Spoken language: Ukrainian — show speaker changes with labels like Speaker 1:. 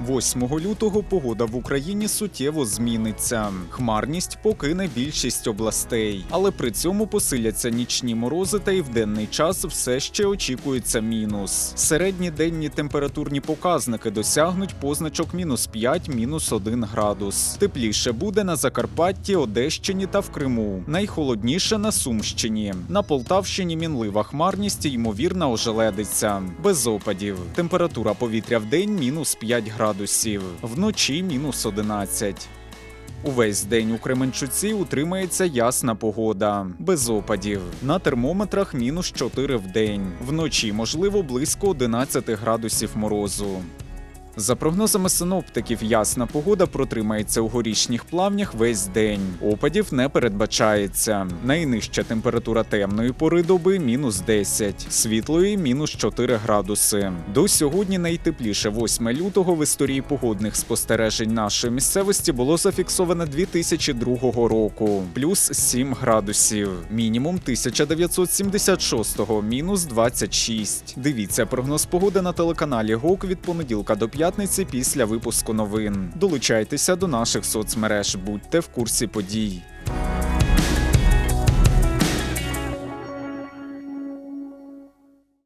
Speaker 1: 8 лютого погода в Україні суттєво зміниться. Хмарність покине більшість областей, але при цьому посиляться нічні морози та і в денний час все ще очікується мінус. Середні денні температурні показники досягнуть позначок мінус 5, мінус 1 градус. Тепліше буде на Закарпатті, Одещині та в Криму. Найхолодніше на Сумщині. На Полтавщині мінлива хмарність і ймовірна ожеледиця. Без опадів. Температура повітря в день мінус 5 градусів, вночі мінус 11. Увесь день у Кременчуці утримається ясна погода, без опадів. На термометрах мінус 4 в день. Вночі можливо близько 11 градусів морозу. За прогнозами синоптиків, ясна погода протримається у горішніх плавнях весь день. Опадів не передбачається. Найнижча температура темної пори доби мінус 10, світлої мінус 4 градуси. До сьогодні найтепліше 8 лютого в історії погодних спостережень нашої місцевості було зафіксовано 2002 року, плюс 7 градусів. Мінімум 1976-го, мінус 26. Дивіться прогноз погоди на телеканалі ГОК від понеділка до п'ятниці після випуску новин. Долучайтеся до наших соцмереж, будьте в курсі подій.